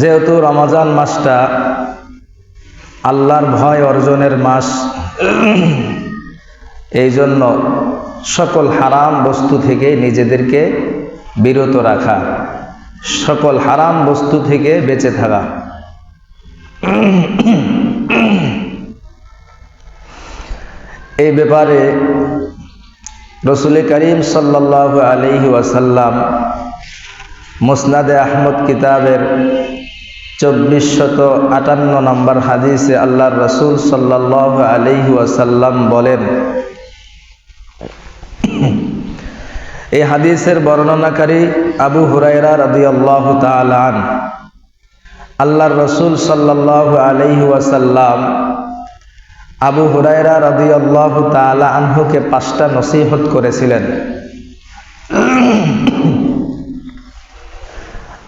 যেহেতু রমজান মাসটা আল্লাহর ভয় অর্জনের মাস, এই জন্য সকল হারাম বস্তু থেকে নিজেদেরকে বিরত রাখা, সকল হারাম বস্তু থেকে বেঁচে থাকা। এই ব্যাপারে রসুল করিম সাল্লাহ আলহি ওয়াসাল্লাম মুসনাদে আহমদ কিতাবের চব্বিশ শত আটান্ন নম্বর হাদিসে আল্লাহর রসুল সাল্লাহ আলহি বলেন, এই হাদিসের বর্ণনাকারী আবু হুরাইরা রদি আল্লাহ তালান আল্লাহর রসুল সাল্লাহ আলহি ওয়াসাল্লাম আবু হুরাইরা রদি আল্লাহ তালা আনহুকে পাঁচটা নসিহত করেছিলেন।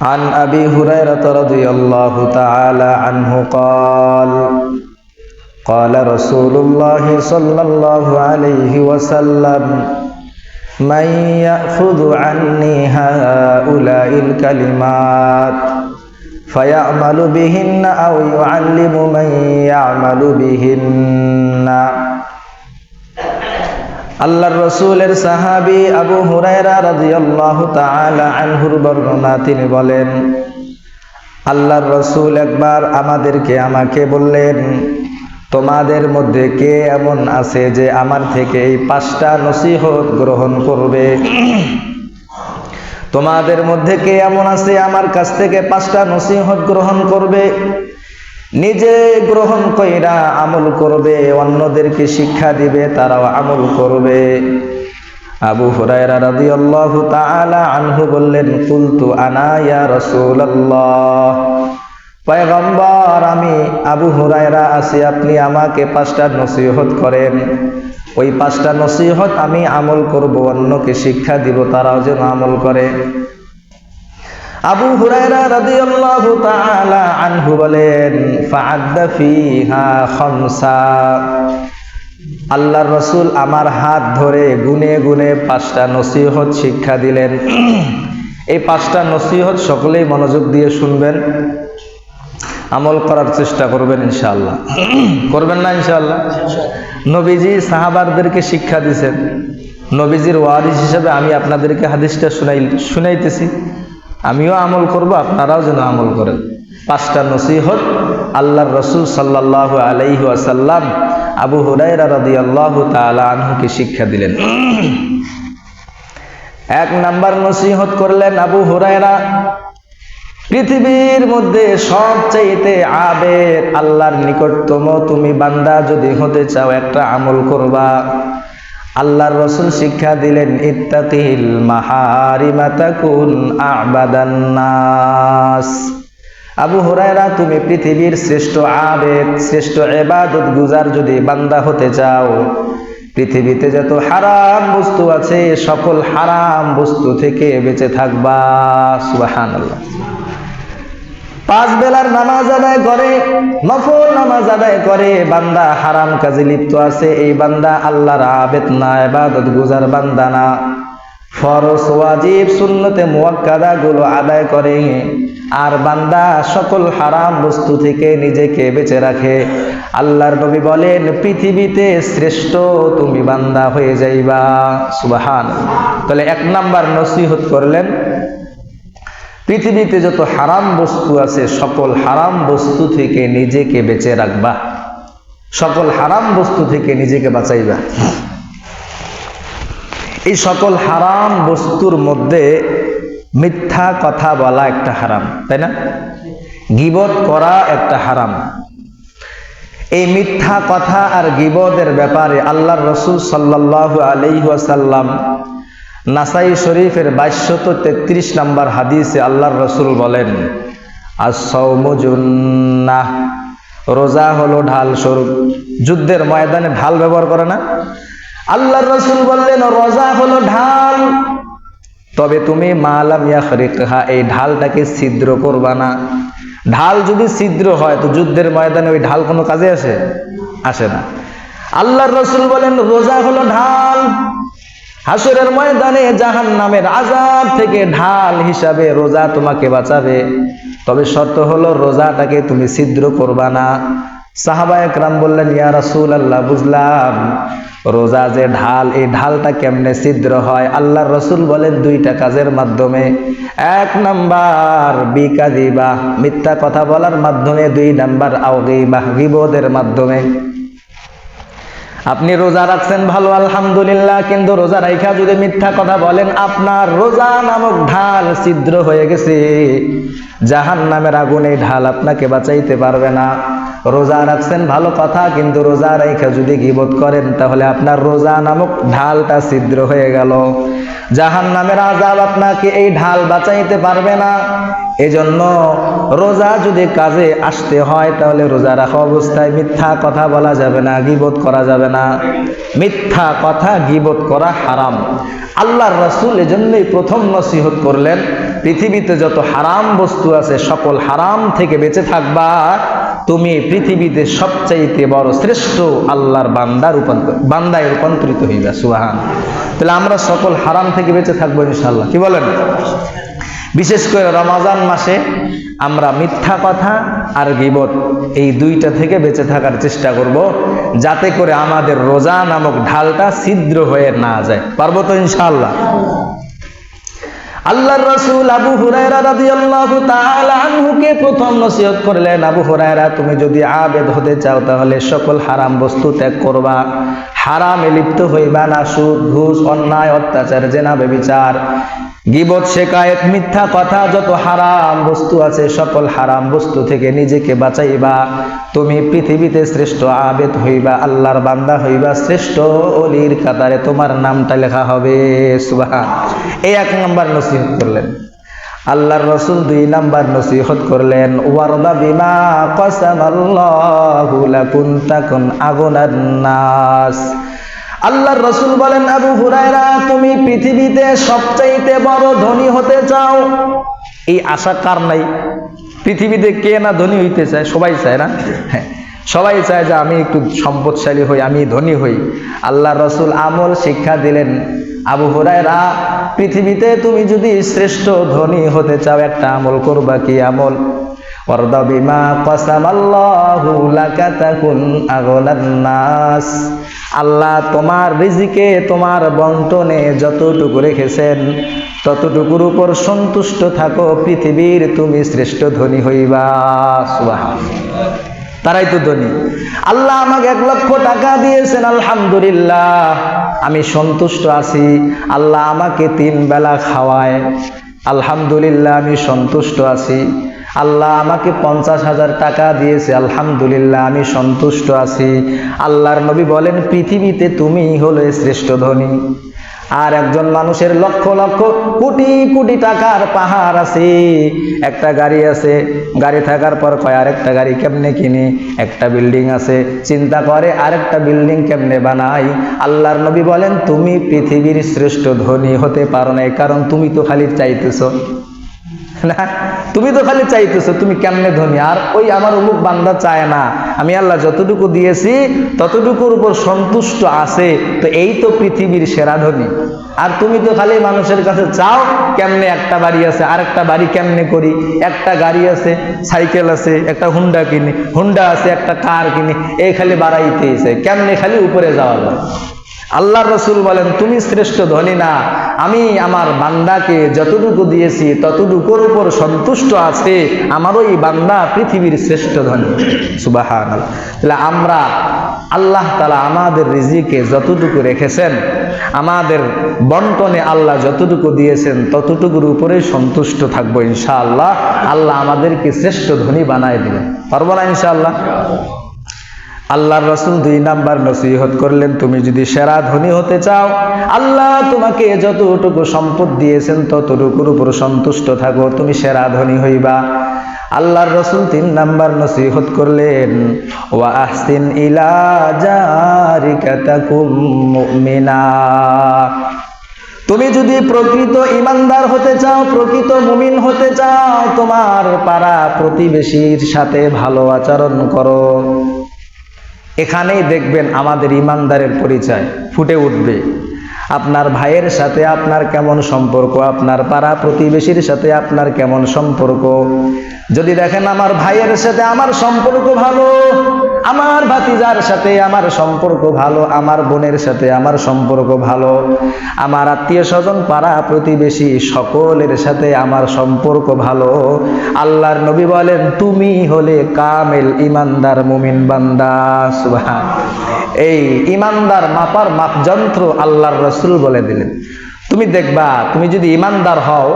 عن أبي هريرة رضي الله تعالى عنه قال قال رسول الله صلى الله عليه وسلم من يأخذ عني هؤلاء الكلمات فيعمل بهن أو يعلم من يعمل بهن. আল্লাহর রসুলের সাহাবি আবু হুরায়রা রাদিয়াল্লাহু তাআলা আনহুর বর্ণনা তিনি বলেন, আল্লাহর রসুল একবার আমাদেরকে আমাকে বললেন, তোমাদের মধ্যে কে এমন আছে যে আমার থেকে এই পাঁচটা নসিহত গ্রহণ করবে? তোমাদের মধ্যে কে এমন আছে আমার কাছ থেকে পাঁচটা নসিহত গ্রহণ করবে? নিজে গ্রহণ কইরা আমল করবে, অন্যদেরকে শিক্ষা দিবে, তারাও আমল করবে। আবু হুরায়রা রাদিয়াল্লাহু তাআলা আনহু বললেন, কুলতু আনা ইয়া রাসূলুল্লাহ। পয়গম্বর, আমি আবু হুরায়রা আছি, আপনি আমাকে পাঁচটা নসিহত করেন। ওই পাঁচটা নসিহত আমি আমল করব, অন্যকে শিক্ষা দিব, তারাও যেন আমল করে। আবু হুরায়রা রাদিয়াল্লাহু তাআলা আনহু বলেন, ফাআদ্দা ফিহা খামসা। আল্লাহর রসুল আমার হাত ধরে গুনে গুনে পাঁচটা নসিহত শিক্ষা দিলেন। এই পাঁচটা নসিহত সকলেই মনোযোগ দিয়ে শুনবেন, আমল করার চেষ্টা করবেন ইনশাআল্লাহ। করবেন না ইনশাআল্লাহ? নবীজি সাহাবারদেরকে শিক্ষা দিছেন। নবীজির ওয়ারিস হিসেবে আমি আপনাদেরকে হাদিসটা শুনাই শুনাইতেছি। আমিও আমল করব, আপনারাও যেন আমল করেন। পাঁচটা নসিহত আল্লাহর রসুল সাল্লাহ আলাইহি আসাল্লাম আবু হুরাইরা রদি আল্লাহ তালা আনহুকে শিক্ষা দিলেন। এক নাম্বার নসিহত করলেন আবু হুরাইরা পৃথিবীর মধ্যে সবচাইতে আবেদ আল্লাহর নিকটতম, তুমি বান্দা যদি হতে চাও একটা আমল করবা। আল্লাহর রসুল শিক্ষা দিলেন ইত্তাতিল মাহারিমাতাকুন আবু হুরায়রা, তুমি পৃথিবীর শ্রেষ্ঠ আবেদ, শ্রেষ্ঠ এবাদত গুজার যদি বান্দা হতে চাও, পৃথিবীতে যত হারাম বস্তু আছে, সকল হারাম বস্তু থেকে বেঁচে থাকবা। সুবাহান পাঁচ বেলার নামাজ আদায় করে, নফল নামাজ আদায় করে, বান্দা হারাম কাজে লিপ্ত আছে, এই বান্দা আল্লাহর আবেদ না এবাদত গুজার বান্দা না। ফরস ওয়াজিব, সুন্নতে মুয়াক্কাদা গুলো আদায় করে, আর বান্দা সকল হারাম বস্তু থেকে নিজেকে বেঁচে রাখে। আল্লাহর নবী বলেন, পৃথিবীতে শ্রেষ্ঠ তুমি বান্দা হয়ে যাইবা। সুবাহান তাহলে এক নাম্বার নসিহত করলেন পৃথিবীতে যত হারাম বস্তু আছে, সকল হারাম বস্তু থেকে নিজেকে বেঁচে রাখবা। সকল হারাম বস্তু থেকে নিজেকে বাঁচাইবা। এই সকল হারাম বস্তুর মধ্যে মিথ্যা কথা বলা একটা হারাম, তাই না? গিবত করা একটা হারাম। এই মিথ্যা কথা আর গিবদের ব্যাপারে আল্লাহর রসুল সাল্লাহ আলহাসাল্লাম নাসাই শরীফের বাইশশত তেত্রিশ নম্বর হাদিসে আল্লাহর রসুল বলেন আসৌমুজুন্নাহ রোজা হলো ঢাল স্বরূপ। যুদ্ধের ময়দানে ঢাল ব্যবহার করে না? আল্লাহর রসুল বললেন, রোজা হলো ঢাল। তবে তুমি মালাম ইয়াখরিকহা, এই ঢালটাকে ছিদ্র করবা না। ঢাল যদি ছিদ্র হয়, তো যুদ্ধের ময়দানে ওই ঢাল কোনো কাজে আসে? আসে না। আল্লাহর রসুল বলেন, রোজা হলো ঢাল। হাসরের ময়দানে জাহান নামের আজাব থেকে ঢাল হিসাবে রোজা তোমাকে বাঁচাবে। তবে শর্ত হলো রোজাটাকে তুমি ছিদ্র করবা না। সাহাবা একরাম বললেন, ইয়া রাসূল আল্লাহ বুঝলাম। রোজা যে ঢাল, এই ঢালটা কেমনে ছিদ্র হয়? আল্লাহর রসুল বলেন, দুইটা কাজের মাধ্যমে। এক নাম্বার বিকাদিবা মিথ্যা কথা বলার মাধ্যমে। দুই নাম্বার আউগিবা গিবদের মাধ্যমে। আপনি রোজা রাখছেন, ভালো, আলহামদুলিল্লাহ। কিন্তু রোজা রাইখা যদি মিথ্যা কথা বলেন, আপনার রোজা নামক ঢাল ছিদ্র হয়ে গেছে। জাহান নামের আগুন এই ঢাল আপনাকে বাঁচাইতে পারবে না। রোজা রাখছেন, ভালো কথা, কিন্তু রোজা রাইখা যদি গিবত করেন, তাহলে আপনার রোজা নামক ঢালটা ছিদ্র হয়ে গেল। জাহান নামের আজাব আপনাকে এই ঢাল বাঁচাইতে পারবে না। এজন্য রোজা যদি কাজে আসতে হয়, তাহলে রোজা রাখা অবস্থায় মিথ্যা কথা বলা যাবে না, গিবত করা যাবে না। মিথ্যা কথা গিবত করা হারাম। আল্লাহর রাসূল এজন্যই প্রথম নসিহত করলেন, পৃথিবীতে যত হারাম বস্তু আছে, সকল হারাম থেকে বেঁচে থাকবা। তুমি পৃথিবীতে সবচাইতে বড় শ্রেষ্ঠ আল্লাহর বান্দার রূপান্তর, বান্দায় রূপান্তরিত হইবা, সুবাহান। তাহলে আমরা সকল হারাম থেকে বেঁচে থাকব ইনশাল্লাহ কি বলেন? বিশেষ করে রমাজান মাসে আমরা মিথ্যা কথা আর গিবত এই দুইটা থেকে বেঁচে থাকার চেষ্টা করব, যাতে করে আমাদের রোজা নামক ঢালটা ছিদ্র হয়ে না যায়। পারব তো ইনশাআল্লাহ? আল্লাহর রাসূল আবু হুরায়রা রাদিয়াল্লাহু তাআলা আনহুকে প্রথম নসিহত করলেন, আবু হুরায়রা, তুমি যদি আবেদ হতে চাও তাহলে সকল হারাম বস্তু ত্যাগ করবা। হারামে লিপ্ত হইবা না, সুদ, ঘুষ, অন্যায়, অত্যাচার, জেনা বেবিচার গিবত শেকায়েত, মিথ্যা কথা, যত হারাম বস্তু আছে, সকল হারাম বস্তু থেকে নিজেকে বাঁচাইবা। তুমি পৃথিবীতে শ্রেষ্ঠ আবেদ হইবা, আল্লাহর বান্দা হইবা, শ্রেষ্ঠ অলির কাতারে তোমার নামটা লেখা হবে। সুবাহান। এই এক নম্বর নসিহত করলেন। আল্লাহর রসুল দুই নাম্বার নসিহত করলেন, ওয়ারদা বিমা কসামাল্লাহু লাকুন তাকুন আগুনান নাস। আল্লাহর রসুল বলেন, আবু হুরায়রা, তুমি পৃথিবীতে সবচাইতে বড় ধনী হতে চাও? এই আশা কার নাই? পৃথিবীতে কে না ধনী হইতে চায়? সবাই চায় না? হ্যাঁ সবাই চায় যে আমি একটু সম্পদশালী হই, আমি ধনী হই। আল্লাহ রসুল আমল শিক্ষা দিলেন, আবু হুরায়রা, পৃথিবীতে তুমি যদি শ্রেষ্ঠ ধনী হতে চাও, একটা আমল করবা কি আমল? ওয়ারদা বিমা কসামাল্লাহু লাকা তাকুন আগনান নাস। আল্লাহ তোমার রিজিকে, তোমার বন্টনে যতটুকু রেখেছেন, ততটুকুর উপর সন্তুষ্ট থাকো, পৃথিবীর তুমি শ্রেষ্ঠ ধনী হইবা। তারাই তো ধনী। আল্লাহ আমাকে এক লক্ষ টাকা দিয়েছেন, আলহামদুলিল্লাহ। আমি সন্তুষ্ট আছি। আল্লাহ আমাকে তিন বেলা খাওয়ায়। আলহামদুলিল্লাহ, আমি সন্তুষ্ট আছি। আল্লাহ আমাকে পঞ্চাশ হাজার টাকা দিয়েছে, আলহামদুলিল্লাহ আমি সন্তুষ্ট আছি। আল্লাহর নবী বলেন, পৃথিবীতে তুমি হলে শ্রেষ্ঠ ধনী। আর একজন মানুষের লক্ষ লক্ষ কোটি কোটি টাকার পাহাড় আছে। একটা গাড়ি আছে, গাড়ি থাকার পর কয়, আরেকটা গাড়ি কেমনে কিনি? একটা বিল্ডিং আছে, চিন্তা করে, আরেকটা বিল্ডিং কেমনে বানাই? আল্লাহর নবী বলেন, তুমি পৃথিবীর শ্রেষ্ঠ ধনী হতে পারো না কারণ তুমি তো খালি চাইতেছো। তুমি তো খালি চাইতেছো, তুমি কেমনে ধনী? আর ওই আমার অমুক বান্দা চায় না। আমি আল্লাহ যতটুকু দিয়েছি, ততটুকুর উপর সন্তুষ্ট আছে। তো এই তো পৃথিবীর সেরা ধনী। আর তুমি তো খালি মানুষের কাছে চাও, কেমনে একটা বাড়ি আছে আর একটা বাড়ি কেমনে করি? একটা গাড়ি আছে, সাইকেল আছে, একটা হুন্ডা কিনি, হুন্ডা আছে, একটা কার কিনি এই খালি বাড়াইতেছে কেমনে খালি উপরে যাওয়া যায়? আল্লাহ রসুল বলেন, তুমি শ্রেষ্ঠ ধনী না। আমি আমার বান্দাকে যতটুকু দিয়েছি, ততটুকুর উপর সন্তুষ্ট আছে। আমার ওই বান্দা পৃথিবীর শ্রেষ্ঠ ধনী। সুবাহান তাহলে আমরা আল্লাহ তালা আমাদের রিজিকে যতটুকু রেখেছেন, আমাদের বন্টনে আল্লাহ যতটুকু দিয়েছেন, ততটুকুর উপরে সন্তুষ্ট থাকব ইনশাআল্লাহ। আল্লাহ আমাদেরকে শ্রেষ্ঠ ধনী বানায় দিবেন। পারব না ইনশাআল্লাহ? আল্লাহর রসুল দুই নাম্বার নসিহত করলেন, তুমি যদি সেরা ধনী হতে চাও, আল্লাহ তোমাকে যতটুকু সম্পদ দিয়েছেন, ততটুকুর উপর সন্তুষ্ট থাকো, তুমি সেরা ধনী হইবা। আল্লাহর রসুল তিন নাম্বার নসিহত করলেন, ওয়া আহসিন ইলা তুমি যদি প্রকৃত ইমানদার হতে চাও, প্রকৃত মুমিন হতে চাও, তোমার পাড়া প্রতিবেশীর সাথে ভালো আচরণ করো। এখানেই দেখবেন আমাদের ইমানদারের পরিচয় ফুটে উঠবে। আপনার ভাইয়ের সাথে আপনার কেমন সম্পর্ক, আপনার পাড়া প্রতিবেশীর সাথে আপনার কেমন সম্পর্ক? যদি দেখেন আমার ভাইয়ের সাথে আমার সম্পর্ক ভালো ভাতিজার সাথে আমার সম্পর্ক ভালো, আমার বোনের সাথে আমার সম্পর্ক ভালো, আমার আত্মীয় স্বজন, পাড়া প্রতিবেশী সকলের সাথে আমার সম্পর্ক ভালো। আল্লাহর নবী বলেন, তুমি হলে কামেল ইমানদার মুমিন বান্দা। এই ইমানদার মাপার মাপযন্ত্র আল্লাহর রসুল বলে দিলেন। তুমি দেখবা, তুমি যদি ইমানদার হও,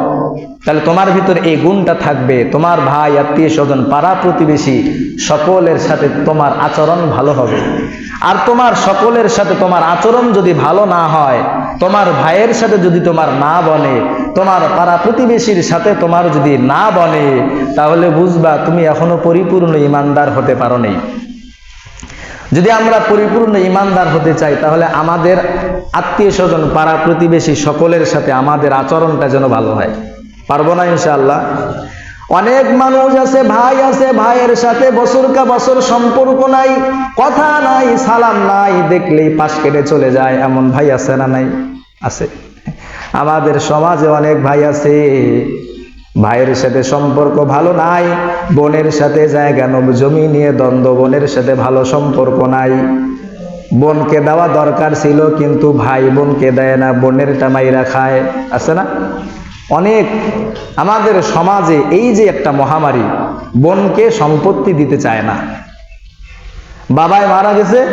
তাহলে তোমার ভিতর এই গুণটা থাকবে। তোমার ভাই, আত্মীয় স্বজন, পাড়া প্রতিবেশী, সকলের সাথে তোমার আচরণ ভালো হবে। আর তোমার সকলের সাথে তোমার আচরণ যদি ভালো না হয়, তোমার ভাইয়ের সাথে যদি তোমার না বনে, তোমার পাড়া প্রতিবেশীর সাথে তোমার যদি না বনে, তাহলে বুঝবা তুমি এখনও পরিপূর্ণ ইমানদার হতে পারো নেই। যদি আমরা পরিপূর্ণ ইমানদার হতে চাই, তাহলে আমাদের আত্মীয় স্বজন, পাড়া প্রতিবেশী সকলের সাথে আমাদের আচরণটা যেন ভালো হয়। পারব না ইনশাআল্লাহ? অনেক মানুষ আছে, ভাই আছে, ভাইয়ের সাথে বছর কা বছর সম্পর্ক নাই, কথা নাই, সালাম নাই, দেখলেই পাশ কেটে চলে যায়। এমন ভাই আছে না নাই? আছে। আমাদের সমাজে অনেক ভাই আছে। ভাইয়ের সাথে সম্পর্ক ভালো নাই, বোনের সাথে জায়গা নব- জমি নিয়ে দ্বন্দ্ব, বোনের সাথে ভালো সম্পর্ক নাই। বোনকে দেওয়া দরকার ছিল, কিন্তু ভাই বোনকে দেয় না বোনের টামাইরা খায়। আছে না? অনেক আমাদের সমাজে এই যে একটা মহামারী, বোনকে সম্পত্তি দিতে চায় না। বাবায় মারা গেছে,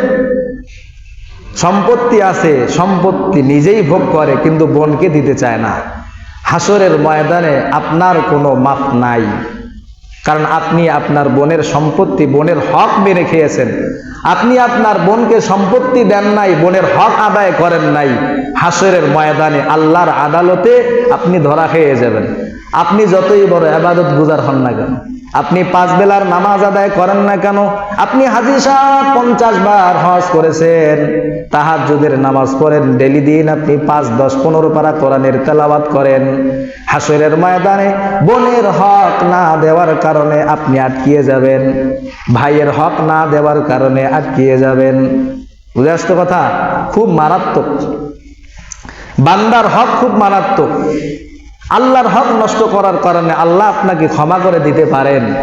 সম্পত্তি আছে, সম্পত্তি নিজেই ভোগ করে, কিন্তু বোনকে দিতে চায় না। হাসরের ময়দানে আপনার কোনো মাপ নাই। কারণ আপনি আপনার বোনের সম্পত্তি, বোনের হক মেরে খেয়েছেন। আপনি আপনার বোনকে সম্পত্তি দেন নাই, বোনের হক আদায় করেন নাই। হাসরের ময়দানে আল্লাহর আদালতে আপনি ধরা খেয়ে যাবেন। আপনি যতই বড় আবাদত গুজার হন না কেন। আপনি পাঁচ বেলার নামাজ আদায় করেন না কেন? আপনি হাজি সাহেব পঞ্চাশ বার হজ করেছেন। তাহার তাহাজ্জুদের নামাজ পড়েন। ডেলি দিন আপনি পাঁচ, দশ, পনেরো পারা কোরআনের তেলাওয়াত করেন। হাসরের ময়দানে বোনের হক না দেওয়ার কারণে আপনি আটকিয়ে যাবেন। ভাইয়ের হক না দেওয়ার কারণে আটকিয়ে যাবেন। বুঝে আসতো কথা? খুব মারাত্মক। বান্দার হক খুব মারাত্মক। আল্লাহর হক নষ্ট করার কারণে আল্লাহ আপনাকে ক্ষমা করে দিতে পারেন।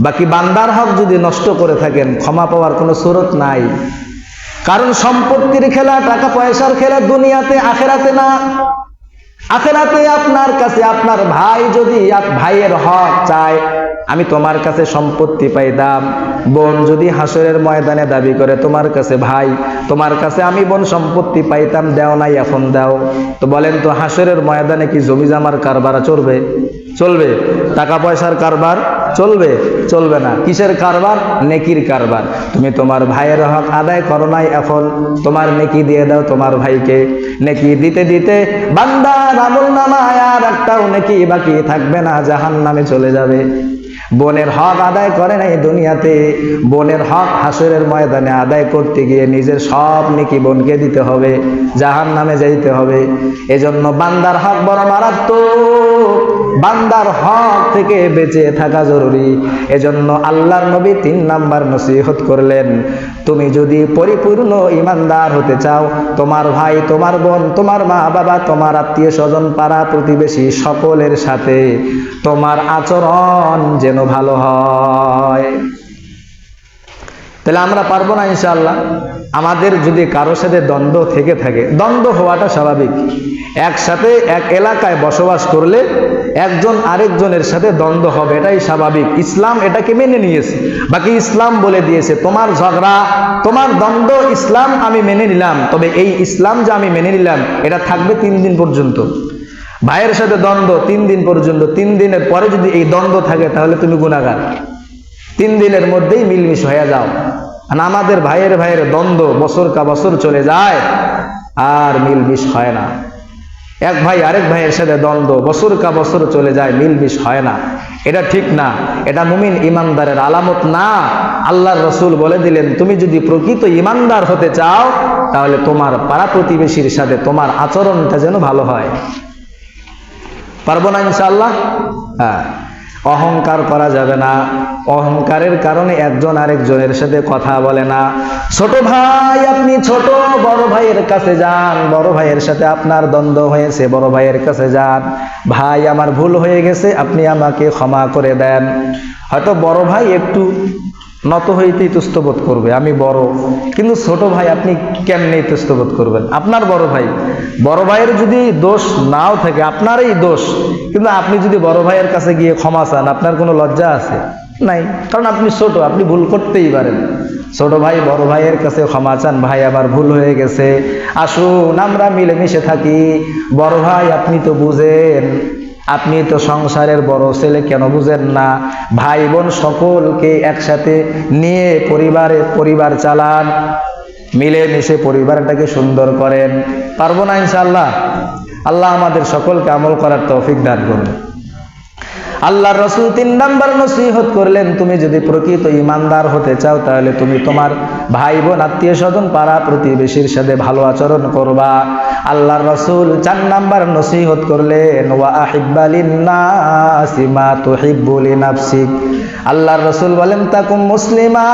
বাকি বান্দার হক যদি নষ্ট করে থাকেন, ক্ষমা পাওয়ার কোনো সুরত নাই। কারণ সম্পত্তির খেলা, টাকা পয়সার খেলা দুনিয়াতে, আখেরাতে না। আখেরাতে আপনার কাছে আপনার ভাই যদি ভাইয়ের হক চায়, আমি তোমার কাছে সম্পত্তি পাইতাম। বোন যদি হাসরের ময়দানে দাবি করে, তোমার কাছে ভাই, তোমার কাছে আমি বোন সম্পত্তি পাইতাম, দেও নাই, এখন দাও। তো বলেন তো, হাসরের ময়দানে কি জমি জামার কারবার চলবে? চলবে। টাকা পয়সার কারবার চলবে চলবে না। কিসের কারবার? নেকির কারবার। তুমি তোমার ভাইয়ের হক আদায় করো নাই এখন। তোমার নেকি দিয়ে দাও তোমার ভাইকে। নেকি দিতে দিতে বান্দার আমল নামায় আর একটাও নেকি বাকি থাকবে না জাহান নামে চলে যাবে। বোনের হক আদায় করে নাই দুনিয়াতে। বোনের হক হাসরের ময়দানে আদায় করতে গিয়ে নিজের সব নেকি বোনকে দিতে হবে জাহান নামে যাইতে হবে। এজন্য বান্দার হক বড় মারাত্মক। বান্দার হক থেকে বেঁচে থাকা জরুরি। এজন্য আল্লাহর নবী তিন নাম্বার নসিহত করলেন, তুমি যদি পরিপূর্ণ ইমানদার হতে চাও, তোমার ভাই, তোমার বোন, তোমার মা বাবা, তোমার আত্মীয় স্বজন, পাড়া প্রতিবেশী সকলের সাথে তোমার আচরণ যেন ভালো হয়। তাহলে আমরা পারব না ইনশাআল্লাহ। আমাদের যদি কারোর সাথে দ্বন্দ্ব থেকে থাকে, দ্বন্দ্ব হওয়াটা স্বাভাবিক। একসাথে এক এলাকায় বসবাস করলে একজন আরেকজনের সাথে দ্বন্দ্ব হবে, এটাই স্বাভাবিক। ইসলাম এটাকে মেনে নিয়েছে। বাকি ইসলাম বলে দিয়েছে, তোমার ঝগড়া, তোমার দ্বন্দ্ব ইসলাম আমি মেনে নিলাম, তবে এই ইসলাম যে আমি মেনে নিলাম, এটা থাকবে তিন দিন পর্যন্ত। ভাইয়ের সাথে দ্বন্দ্ব তিন দিন পর্যন্ত, তিন দিনের পরে যদি এই দ্বন্দ্ব থাকে, তাহলে তুমি গুণাগার তিন দিনের মধ্যেই মিলমিশ হয়ে যাও। আর আমাদের ভাইয়ের ভাইয়ের দ্বন্দ্ব বছর কা বছর চলে যায়, আর মিলমিশ হয় না। এক ভাই আরেক ভাইয়ের সাথে দ্বন্দ্ব বছর কা বছর চলে যায়, মিলমিশ হয় না। এটা ঠিক না। এটা মুমিন ইমানদারের আলামত না। আল্লাহর রসুল বলে দিলেন, তুমি যদি প্রকৃত ইমানদার হতে চাও, তাহলে তোমার পাড়া প্রতিবেশীর সাথে তোমার আচরণটা যেন ভালো হয়। পারব না ইনশাআল্লাহ? হ্যাঁ। অহংকার করা যাবে না। অহংকারের কারণে একজন আরেকজনের সাথে কথা বলে না। ছোট ভাই, আপনি ছোট, বড় ভাইয়ের কাছে যান। বড় ভাইয়ের সাথে আপনার দ্বন্দ্ব হয়েছে, বড় ভাইয়ের কাছে যান। ভাই, আমার ভুল হয়ে গেছে, আপনি আমাকে ক্ষমা করে দেন। হয়তো বড় ভাই একটু নত হইতে ইতস্তবোধ করবে, আমি বড়। কিন্তু ছোট ভাই, আপনি কেমনে ইতস্তবোধ করবেন? আপনার বড় ভাই, বড় ভাইয়ের যদি দোষ নাও থাকে, আপনারই দোষ। কিন্তু আপনি যদি বড় ভাইয়ের কাছে গিয়ে ক্ষমা চান, আপনার কোনো লজ্জা আছে? নাই। কারণ আপনি ছোট, আপনি ভুল করতেই পারেন। ছোট ভাই, বড় ভাইয়ের কাছে ক্ষমা চান, ভাই আবার ভুল হয়ে গেছে। আসুন, আমরা মিলেমিশে থাকি। বড় ভাই, আপনি তো বুঝেন। আপনি তো সংসারের বড় ছেলে কেন বুঝেন না? ভাই বোন সকলকে একসাথে নিয়ে পরিবারে পরিবার চালান, মিলে মিশে পরিবারটাকে সুন্দর করেন। পারব না ইনশাল্লাহ আল্লাহ আমাদের সকলকে আমল করার তৌফিক দান করুন। আল্লাহ রসুল তিন নাম্বার নসিহত করলেন, তুমি যদি প্রকৃত ইমানদার হতে চাও, তাহলে তুমি তোমার ভাই বোন আত্মীয় স্বজন পাড়া প্রতিবেশীর সাথে ভালো আচরণ করবা। আল্লাহ রসুল চার নাম্বার নসিহত করলেন, ওয়া তো তুহিব্বুলি নাফসিক। আল্লাহর রসুল বলেন, তাকুম মুসলিমা।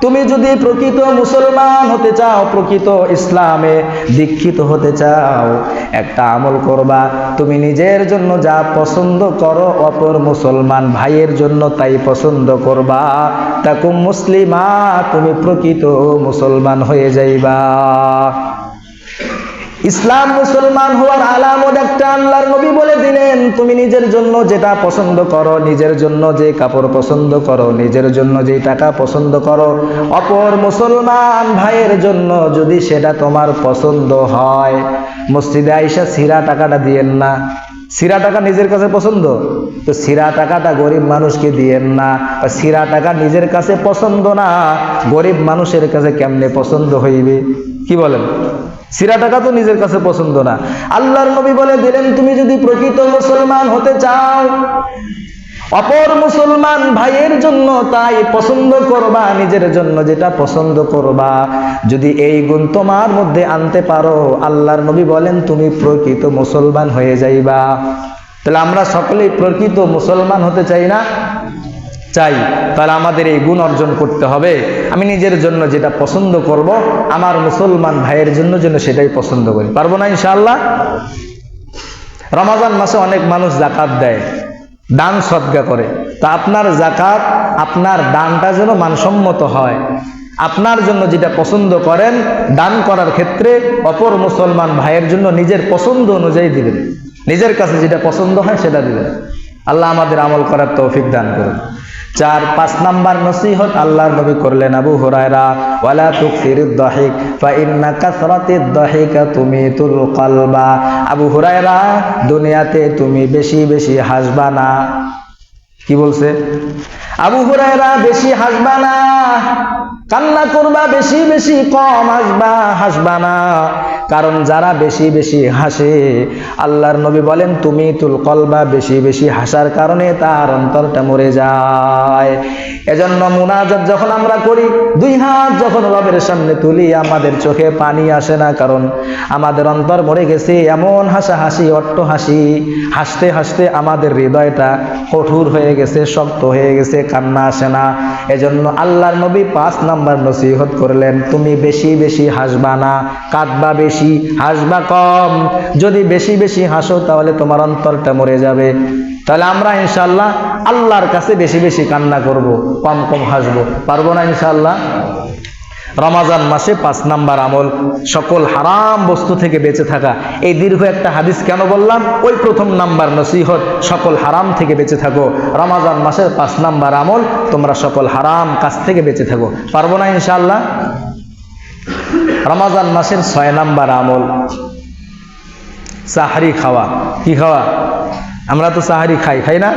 তুমি যদি প্রকৃত মুসলমান হতে চাও, প্রকৃত ইসলামে দীক্ষিত হতে চাও, একটা আমল করবা। তুমি নিজের জন্য যা পছন্দ করো, অপর মুসলমান ভাইয়ের জন্য তাই পছন্দ করবা। তাকুম মুসলিমা, তুমি প্রকৃত মুসলমান হয়ে যাইবা। ইসলাম মুসলমান হওয়ার আলামত একটা আল্লাহর নবী বলে দিলেন, তুমি নিজের জন্য যেটা পছন্দ করো, নিজের জন্য যে কাপড় পছন্দ করো, নিজের জন্য যে টাকা পছন্দ করো, অপর মুসলমান ভাইয়ের জন্য যদি সেটা তোমার পছন্দ হয়। মসজিদে আইসা সিরা টাকাটা দিয়েন না। সিরা টাকা নিজের কাছে পছন্দ? তো সিরা টাকাটা গরিব মানুষকে দিয়েন না। সিরা টাকা নিজের কাছে পছন্দ না, গরিব মানুষের কাছে কেমনে পছন্দ হইবে? কি বলেন? সিরা টাকা তো নিজের কাছে পছন্দ না। আল্লাহর নবী বলে দিলেন, তুমি যদি প্রকৃত মুসলমান হতে চাও অপর মুসলমান ভাইয়ের জন্য তাই পছন্দ করবা, নিজের জন্য যেটা পছন্দ করবা। যদি এই গুণ তোমার মধ্যে আনতে পারো, আল্লাহর নবী বলেন, তুমি প্রকৃত মুসলমান হয়ে যাইবা। তাহলে আমরা সকলেই প্রকৃত মুসলমান হতে চাই না? চাই। তাহলে আমাদের এই গুণ অর্জন করতে হবে। আমি নিজের জন্য যেটা পছন্দ করব, আমার মুসলমান ভাইয়ের জন্য যেন সেটাই পছন্দ করি। পারব না ইনশাল্লাহ রমাজান মাসে অনেক মানুষ জাকাত দেয়। দান সদ্গা করে। তা আপনার জাকাত, আপনার দানটা যেন মানসম্মত হয়। আপনার জন্য যেটা পছন্দ করেন, দান করার ক্ষেত্রে অপর মুসলমান ভাইয়ের জন্য নিজের পছন্দ অনুযায়ী দিবেন। নিজের কাছে যেটা পছন্দ হয় সেটা দিবেন। আল্লাহ আমাদের আমল করার তৌফিক দান করুন। চার পাঁচ নাম্বার নসিহত আল্লাহর নবী করলেন আবু হুরায়রা, ওয়ালা তুকসিরুদ দাহিক ফা ইন্না কাসরাতিদ দাহিকা তুমিতুল কলবা। আবু হুরায়রা, দুনিয়াতে তুমি বেশি বেশি হাসবা না। কি বলছে? আবু হুরায়রা, বেশি হাসবা না। কান্না করবা, বেশি বেশি কম হাসবা হাসবা না। কারণ যারা বেশি বেশি হাসে, আল্লাহর নবী বলেন, তুমি তুল কলবা বেশি বেশি হাসার কারণে তার অন্তরটা মরে যায়। এজন্য মুনাজাত যখন আমরা করি, দুই হাত যখন রবের সামনে তুলি, আমাদের চোখে পানি আসে না, কারণ আমাদের অন্তর মরে গেছে, এমন হাসা হাসি অট্ট হাসি হাসতে হাসতে আমাদের হৃদয়টা কঠোর হয়ে গেছে, শক্ত হয়ে গেছে, কান্না আসে না। এজন্য আল্লাহর নবী পাঁচ নাম্বার নসিহত করলেন, তুমি বেশি বেশি হাসবা না, কাঁদবা বেশি, হাসবা কম। যদি বেশি বেশি হাসো, তাহলে তোমার অন্তরটা মরে যাবে। তাহলে আমরা ইনশাল্লাহ আল্লাহর কাছে বেশি বেশি কান্না করব, কম কম হাসবো। পারব না ইনশাল্লাহ রমাজান মাসে পাঁচ নাম্বার আমল। সকল হারাম বস্তু থেকে বেঁচে থাকা। এই দীর্ঘ একটা হাদিস কেন বললাম? ওই প্রথম নাম্বার নসিহত, সকল হারাম থেকে বেঁচে থাকো। রমাজান মাসের পাঁচ নাম্বার আমল, তোমরা সকল হারাম কাজ থেকে বেঁচে থাকো। পারব না ইনশাল্লাহ রমাজান মাসের ছয় নাম্বার আমল। সাহারি খাওয়া। কি খাওয়া? আমরা তো সাহারি খাই খাই না?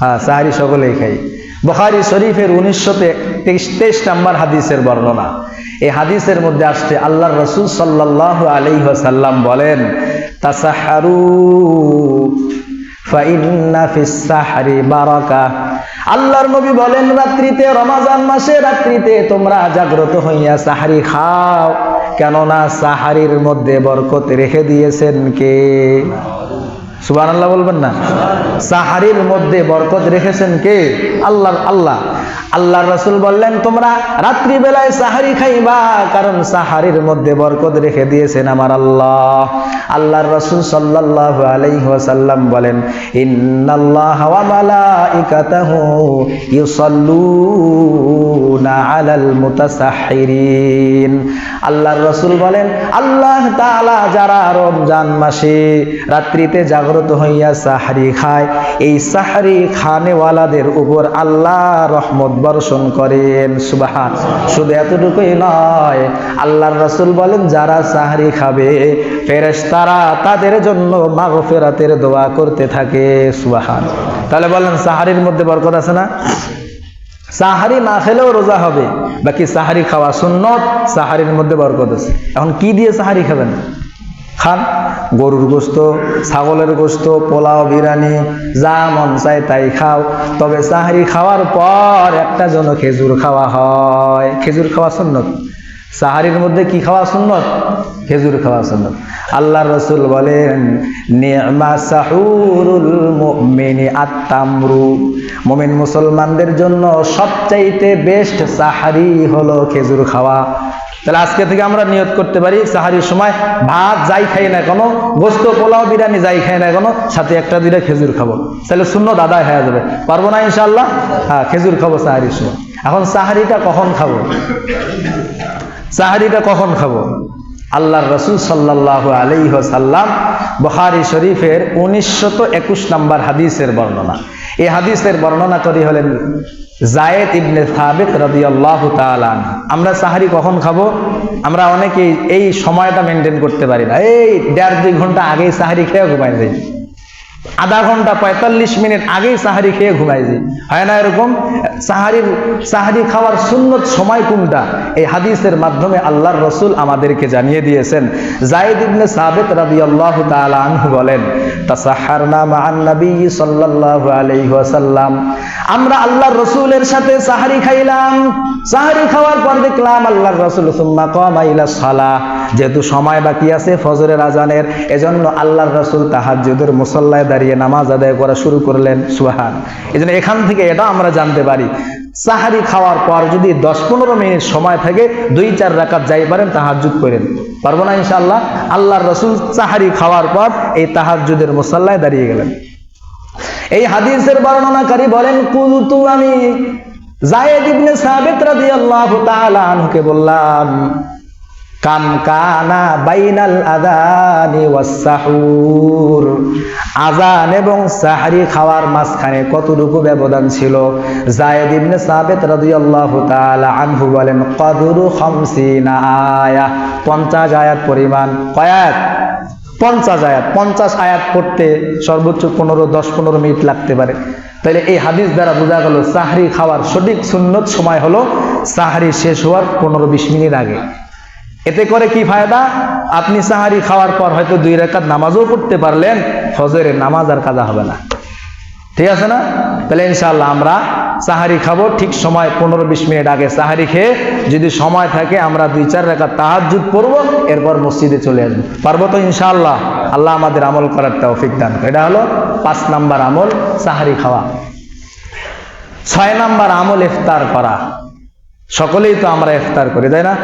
হ্যাঁ সাহারি সকলেই খাই। বখারি শরীফের উনিশশো তেইশ নাম্বার হাদিসের বর্ণনা। এই হাদিসের মধ্যে আসছে আল্লাহ রসুল সাল্লাহ আলাইসাল্লাম বলেন আল্লাহর নবী বলেন, রাত্রিতে, রমাজান মাসে রাত্রিতে তোমরা জাগ্রত হইয়া সাহারি খাও, কেননা সাহারির মধ্যে বরকত রেখে দিয়েছেন কে? সুবান আল্লাহ বলবেন না? সাহারির মধ্যে বরকত রেখেছেন কে? আল্লাহ আল্লাহ। আল্লাহ রসুল বললেন, তোমরা রাত্রিবেলায় সাহারি খাইবা, কারণ সাহারির মধ্যে বরকত রেখে দিয়েছেন আমার আল্লাহ। আল্লাহর রসুল সাল্লাল্লাহু আলাইহি ওয়াসাল্লাম বলেন, ইন্নাল্লাহ আলাল মুতাসাহহিরিন। আল্লাহর রসুল বলেন, আল্লাহ তাআলা যারা রমজান মাসে রাত্রিতে জাগ্রত হইয়া সাহারি খায়। এই সাহারি খানেওয়ালাদের উপর আল্লাহ রহমত বর্ষণ করেন। সুবাহান। শুধু এতটুকুই নয়, আল্লাহর রসুল বলেন, যারা সাহারি খাবে, ফেরেশতারা তাদের জন্য মাগফিরাতের দোয়া করতে থাকে। সুবাহান। তাহলে বলেন, সাহারির মধ্যে বরকত আছে না? সাহারি না খেলেও রোজা হবে। বাকি সাহারি খাওয়া সুন্নত, সাহারির মধ্যে বরকত আছে। এখন কি দিয়ে সাহারি খাবেন? খান। গরুর গোস্ত, ছাগলের গোস্ত, পোলাও, বিরিয়ানি, যা মন চায় তাই খাও। তবে সাহারি খাওয়ার পর একটা যেন খেজুর খাওয়া হয়। খেজুর খাওয়া সুন্নত। সাহারির মধ্যে কি খাওয়া সুন্নত? খেজুর খাওয়া সুন্নত। আল্লাহ রসুল বলেন আত্তামরু। মুমিন মুসলমানদের জন্য সবচাইতে বেস্ট সাহারি হলো খেজুর খাওয়া। তাহলে আজকে থেকে আমরা নিয়ত করতে পারি, সাহারির সময় ভাত যাই খাই না কোনো, গোস্ত, পোলাও, বিরিয়ানি যাই খাই না কোনো, সাথে একটা দুইটা খেজুর খাব। তাহলে শূন্য দাদাই হয়ে যাবে। পারব না ইনশাল্লাহ হ্যাঁ খেজুর খাব সাহারির সময়। এখন সাহারিটা কখন খাব? সাহারিটা কখন খাব? আল্লাহর রসুল সাল্লাহ আলাই সাল্লাম বহারি শরীফের উনিশশত একুশ নম্বর হাদিসের বর্ণনা। এই হাদিসের বর্ণনা করি হলেন জায়েদ ইবনে সাবেক আল্লাহ তালান আমরা সাহারি কখন খাব? আমরা অনেকেই এই সময়টা মেনটেন করতে পারি না। এই দেড় দুই ঘণ্টা আগেই সাহারি খেয়ে ঘুমাই যাই। আধা ঘণ্টা পঁয়তাল্লিশ মিনিট আগেই সাহারি খেয়ে ঘুমাই যাই হয় না এরকম? সাহারির, সাহারি খাওয়ার সুন্নত সময় কোনটা? এই হাদিসের মাধ্যমে আল্লাহর রসুল আমাদেরকে জানিয়ে দিয়েছেন। জায়েদ ইবনে সাবিত রাদিয়াল্লাহু তাআলা আনহু বলেন আমরা আল্লাহর রসুলের সাথে সাহারি খাইলাম। সাহারি খাওয়ার পর দেখলাম আল্লাহর রসুল, সুম্মা কামা ইলা সালাহ। যেহেতু সময় বাকি আছে ফজরের আজানের, এজন্য আল্লাহর রসুল তাহাজ্জুদের মুসল্লায় দাঁড়িয়ে নামাজ আদায় করা শুরু করলেন সুহান এই জন্য এখান থেকে এটা আমরা জানতে পারি। সাহারি খাওয়ার পর যদি দশ পনেরো মিনিট সময় থাকে, দুই চার রাকাত যাই পারেন, তাহাজ্জুদ করেন। পারব না ইনশাআল্লাহ? আল্লাহর রসুল সাহারি খাওয়ার পর এই তাহাজ্জুদের মুসল্লায় দাঁড়িয়ে গেলেন। এই হাদিসের বর্ণনাকারী বলেন, কুলতু আমি জায়েদ ইবনে সাবিত রাদিয়াল্লাহু তাআলা আনহুকে বললাম কাম কানা বাইনাল আদানি ওয়াসাহুর আজান এবং সাহারি খাওয়ার মাঝখানে কতটুকু ব্যবধান ছিল? জায়েদ ইবনে সাবিত রাদিয়াল্লাহু তাআলা আনহু বলেন, কদরু খামসিনা আয়া 50 আয়াত পরিমাণ। কয়াত পঞ্চাশ আয়াত। পঞ্চাশ আয়াত পড়তে সর্বোচ্চ পনেরো, দশ, পনেরো মিনিট লাগতে পারে। তাহলে এই হাদিস দ্বারা বোঝা গেল, সাহারি খাওয়ার সঠিক সুন্নত সময় হলো সাহারি শেষ হওয়ার পনেরো, বিশ মিনিট আগে। এতে করে কি ফায়দা? আপনি সাহারি খাওয়ার পর হয়তো দুই রেখাত নামাজও পড়তে পারলেন, ফজরের নামাজ আর কাজা হবে না। ঠিক আছে না? তাহলে ইনশাল্লাহ আমরা সাহারি খাব, ঠিক সময় পনেরো বিশ মিনিট আগে সাহারি খেয়ে যদি সময় থাকে আমরা দুই চার রেখা তাহাজুদ পড়ব, এরপর মসজিদে চলে আসব। পারব তো ইনশাআল্লাহ? আল্লাহ আমাদের আমল করার তৌফিক দান। এটা হলো পাঁচ নাম্বার আমল সাহারি খাওয়া। ছয় নাম্বার আমল ইফতার করা। সকলেই তো আমরা ইফতার করি, তাই না?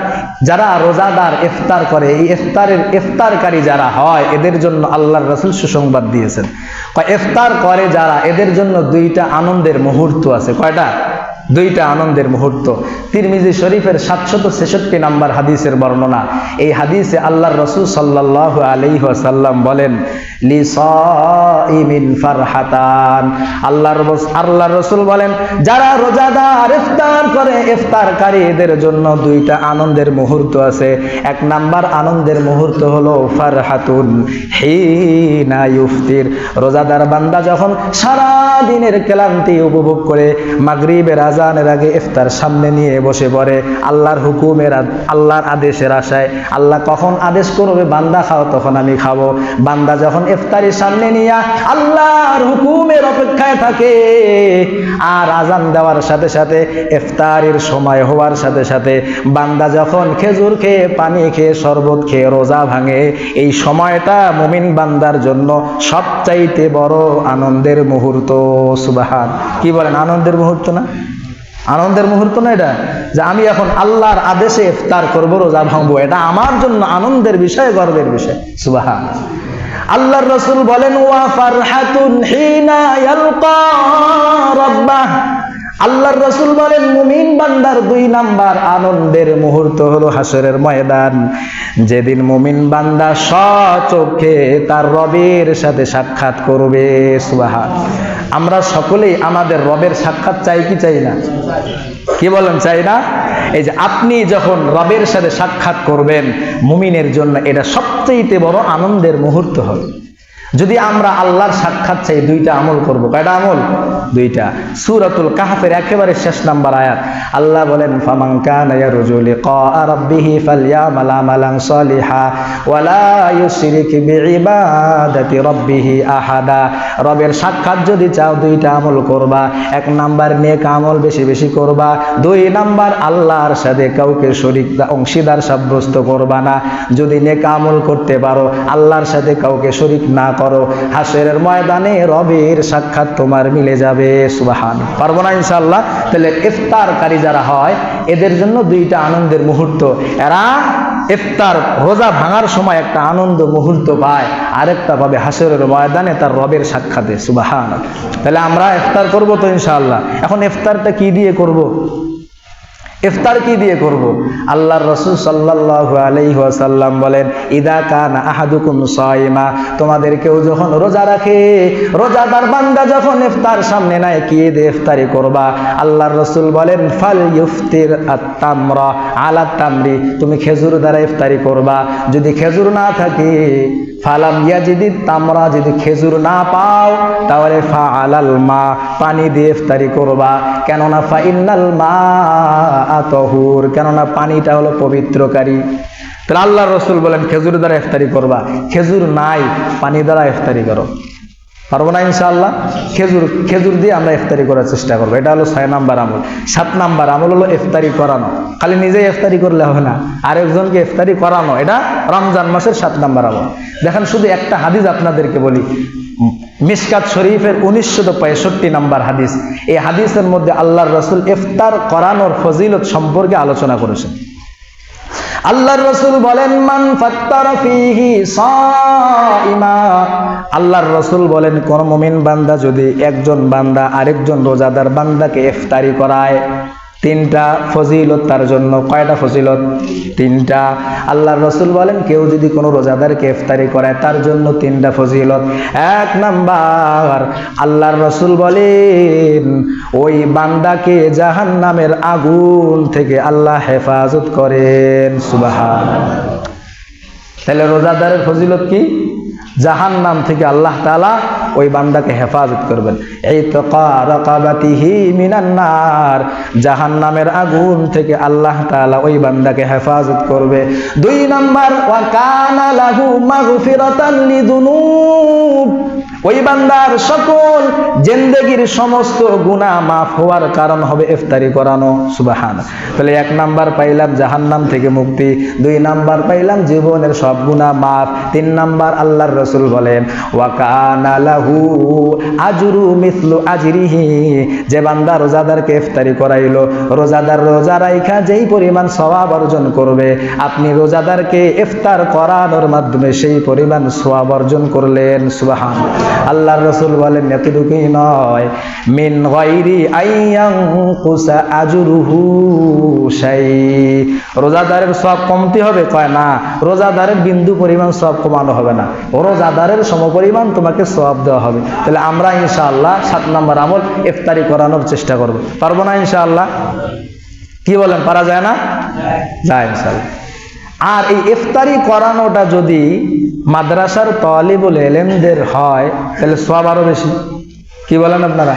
যারা রোজাদার ইফতার করে, এই ইফতারের ইফতারকারী যারা হয়, এদের জন্য আল্লাহর রসুল সুসংবাদ দিয়েছেন। ইফতার করে যারা, এদের জন্য দুইটা আনন্দের মুহূর্ত আছে। কয়টা? দুইটা আনন্দের মুহূর্ত। তিরমিজি শরীফের সাতশত ছেষট্টি নাম্বার হাদিসের বর্ণনা। এই হাদিসে আল্লাহর রসুল সাল্লাহ আলাইহি সাল্লাম বলেন ফারহাতান। রসুল বলেন, যারা রোজাদার ইফতার করে ইফতারকারী এদের জন্য দুইটা আনন্দের মুহূর্ত আছে। এক নাম্বার আনন্দের মুহূর্ত হলো ফারহাতুন, হিনা ইফতির রোজাদার বান্দা যখন সারা দিনের ক্লান্তি উপভোগ করে, মাগরিবের আজান আজানের আগে ইফতার সামনে নিয়ে বসে পড়ে, আল্লাহর হুকুমের আল্লাহর আদেশের আশায়। আল্লাহ কখন আদেশ করবে, বান্দা খাও, তখন আমি খাব। বান্দা যখন ইফতারি সামনে নিয়ে আল্লাহর হুকুমের অপেক্ষায় থাকে আর আজান দেওয়ার সাথে সাথে, ইফতারির সময় হওয়ার সাথে সাথে, বান্দা যখন খেজুর খেয়ে, পানি খেয়ে, শরবত খেয়ে রোজা ভাঙে, এই সময়টা মুমিন বান্দার জন্য সবচাইতে বড় আনন্দের মুহূর্ত। সুবাহান। কি বলেন? আনন্দের মুহূর্ত না? আনন্দের মুহূর্ত না এটা? যে আমি এখন আল্লাহর আদেশে ইফতার করব, রোজা ভাঙবো, এটা আমার জন্য আনন্দের বিষয়, গর্বের বিষয়। সুবাহা আল্লাহর রসুল বলেন, ওয়া ফারহাতুন হিনা ইয়ালকা রাব্বাহ। আল্লাহর রসুল বলেন, মুমিন বান্দার দুই নাম্বার আনন্দের মুহূর্ত হলো হাসরের ময়দান। যেদিন মুমিন বান্দা সচোখে তার রবের সাথে সাক্ষাৎ করবে সুবাহা আমরা সকলেই আমাদের রবের সাক্ষাৎ চাই কি চাই না? কি বলেন চাই না? এই যে আপনি যখন রবের সাথে সাক্ষাৎ করবেন, মুমিনের জন্য এটা সবচেয়ে বড় আনন্দের মুহূর্ত হবে। যদি আমরা আল্লাহর সাক্ষাৎ চাই, দুইটা আমল করব। কয়টা আমল? দুইটা। সূরাতুল কাহফের একেবারে শেষ নাম্বার আয়াত। আল্লাহ বলেন, ফামান কানা ইয়ারজু লিকা রাব্বিহি ফালইয়ামাল আমালান সালিহা ওয়ালা ইউশরিক বিইবাদাতি রাব্বিহি আহাদা। রবের সাক্ষাৎ যদি চাও, দুইটা আমল করবা। এক নাম্বার, নেক আমল বেশি বেশি করবা। দুই নাম্বার, আল্লাহর সাথে কাউকে শরিক অংশীদার সাব্যস্ত করবা না। যদি নেক আমল করতে পারো, আল্লাহর সাথে কাউকে শরিক না করো। হাসরের ময়দানে রবের সাক্ষাৎ তোমার মিলে যাবে সুবাহান পারব না ইনশাল্লাহ তাহলে ইফতারকারী যারা হয়, এদের জন্য দুইটা আনন্দের মুহূর্ত। এরা ইফতার রোজা ভাঙার সময় একটা আনন্দ মুহূর্ত পায়, আরেকটা পাবে হাসরের ময়দানে তার রবের সাক্ষাতে সুবাহান তাহলে আমরা ইফতার করব তো ইনশাল্লাহ এখন ইফতারটা কি দিয়ে করব? ইফতার কি দিয়ে করব? আল্লাহর রসুল আলাইহি ওয়াসাল্লাম বলেন, ইদা কানা আহাদুকুম সাইমা তোমাদের কেউ যখন রোজা রাখে, রোজাদার বান্দা যখন ইফতার সামনে নেয় কি দিয়ে ইফতারি করবা? আল্লাহর রসুল বলেন, ফাল ইফতির আত-তামরা আলা তামরি তুমি খেজুর দ্বারা ইফতারি করবা। যদি খেজুর না থাকে ফালাম ইয়াজিদি, তামরা যদি খেজুর না পাও, তাহলে ফা আলাল মা, পানি দিয়ে ইফতারি করবা। কেননা ফা ইন্নাল মা আতহুর, কেননা পানিটা হলো পবিত্রকারী। তাহলে আল্লাহ রসুল বলেন, খেজুর দ্বারা ইফতারি করবা। খেজুর নাই, পানি দ্বারা ইফতারি করো। পারব না ইনশাআল্লাহ। খেজুর খেজুর দিয়ে আমরা ইফতারি করার চেষ্টা করব। এটা হলো ছয় নাম্বার আমল। সাত নাম্বার আমল হলো ইফতারি করানো। খালি নিজেই ইফতারি করলে হবে না। আরেকজনকে ইফতারি করানো, এটা রমজান মাসের সাত নাম্বার আমল। দেখেন শুধু একটা হাদিস আপনাদেরকে বলি। মিসকাত শরীফের উনিশশো পঁয়ষট্টি নাম্বার হাদিস। এই হাদিসের মধ্যে আল্লাহর রসুল ইফতার করানোর ফজিলত সম্পর্কে আলোচনা করেছেন। আল্লাহর রসুল বলেন, মান আল্লাহর রসুল বলেন, কোন মুমিন বান্দা যদি একজন বান্দা আরেকজন রোজাদার বান্দাকে ইফতারি করায় তিনটা ফজিলত তার জন্য। কয়টা ফজিলত? তিনটা। আল্লাহর রসুল বলেন, কেউ যদি কোনো রোজাদারকে ইফতারি করায় তার জন্য তিনটা ফজিলত। এক নাম্বার, আল্লাহর রসুল বলেন, ওই বান্দাকে জাহান নামের আগুন থেকে আল্লাহ হেফাজত করেন। সুবাহান তাহলে রোজাদারের ফজিলত কি? জাহান নাম থেকে আল্লাহ তালা ওই বান্দাকে হেফাজত করবেন। এই তো মিনান্নার জাহান নামের আগুন থেকে আল্লাহ তালা ওই বান্দাকে হেফাজত করবে। দুই নাম্বার, ওয়া কানা লাহু ওই বান্দার সকল জেন্দেগির সমস্ত গুনাহ মাফ হওয়ার কারণ হবে ইফতারি করানো। সুবাহান তাহলে এক নাম্বার পাইলাম জাহান্নাম থেকে মুক্তি, দুই নাম্বার পাইলাম জীবনের সব গুনাহ মাফ, তিন নাম্বার আল্লাহর রসুল বলেন ওয়াকানা লাহু আজরু মিসলু আজরিহি যে বান্দা রোজাদারকে ইফতারি করাইলো, রোজাদার রোজা রাইখা যেই পরিমাণ অর্জন করবে, আপনি রোজাদারকে ইফতার করানোর মাধ্যমে সেই পরিমাণ অর্জন করলেন সুবাহান আল্লাহর রসুল বলেন নয়। মিন আইয়াং কুসা রোজাদারের সব কমতি হবে? কয় না। রোজাদারের বিন্দু পরিমাণ সব কমানো হবে না। রোজাদারের সমপরিমাণ তোমাকে সব দেওয়া হবে। তাহলে আমরা ইনশাআল্লাহ সাত নম্বর আমল ইফতারি করানোর চেষ্টা করব। পারব না ইনশাআল্লাহ? কি বলেন, পারা যায় না? যায় ইনশাআল্লাহ। আর এই ইফতারি করানোটা যদি মাদ্রাসার তলিবুল এলেমদের হয়, তাহলে সব আরও বেশি। কি বলেন আপনারা?